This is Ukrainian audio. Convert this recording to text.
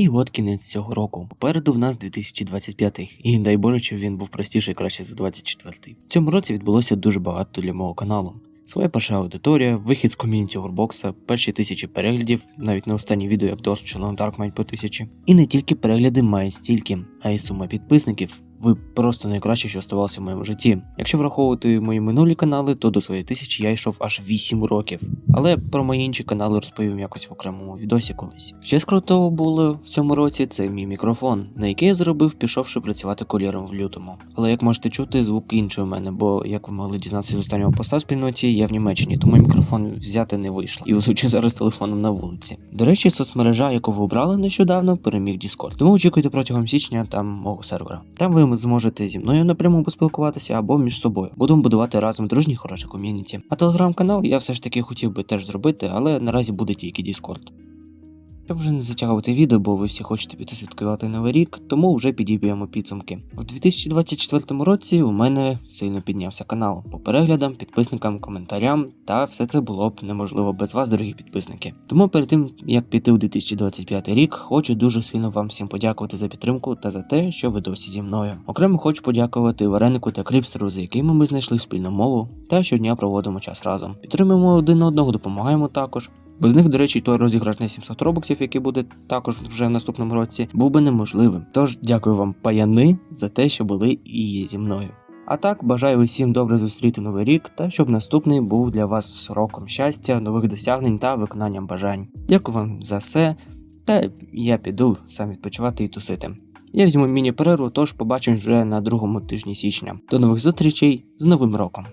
І от кінець цього року. Попереду в нас 2025, і дай Боже, щоб він був простіший краще за 24. В цьому році відбулося дуже багато для мого каналу. Своя перша аудиторія, вихід з ком'юніті Урбокса, перші тисячі переглядів, навіть на останнє відео, як Дос чи Dark мають по тисячі. І не тільки перегляди мають стільки, а й сума підписників. Ви просто найкраще, що оставалося в моєму житті. Якщо враховувати мої минулі канали, то до своєї тисячі я йшов аж 8 років. Але про мої інші канали розповім якось в окремому відосі колись. Ще з крутого було в цьому році це мій мікрофон, на який я зробив, пішовши працювати кольором в лютому. Але як можете чути, звук інший у мене, бо як ви могли дізнатися з останнього поста в спільноті, я в Німеччині, тому мікрофон взяти не вийшло. І озвучу зараз телефоном на вулиці. До речі, соцмережа, яку ви обрали нещодавно, переміг Discord. Тому очікуйте протягом січня там мого сервера. Там ви зможете зі мною напряму поспілкуватися або між собою. Будемо будувати разом дружні хороші ком'юніті. А телеграм-канал я все ж таки хотів би теж зробити, але наразі буде тільки Discord. Щоб вже не затягувати відео, бо ви всі хочете піти святкувати новий рік, тому вже підіб'ємо підсумки. В 2024 році у мене сильно піднявся канал по переглядам, підписникам, коментарям, та все це було б неможливо без вас, дорогі підписники. Тому перед тим як піти у 2025 рік, хочу дуже сильно вам всім подякувати за підтримку та за те, що ви досі зі мною. Окремо хочу подякувати Варенику та Кліпстеру, за якими ми знайшли спільну мову та щодня проводимо час разом. Підтримуємо один одного, допомагаємо також. Без них, до речі, той розіграш на 700 робоксів, який буде також вже в наступному році, був би неможливим. Тож дякую вам, паяни, за те, що були і є зі мною. А так, бажаю усім добре зустріти новий рік та щоб наступний був для вас роком щастя, нових досягнень та виконанням бажань. Дякую вам за все. Та я піду сам відпочивати і тусити. Я візьму міні-перерву, тож побачимось вже на другому тижні січня. До нових зустрічей з Новим роком!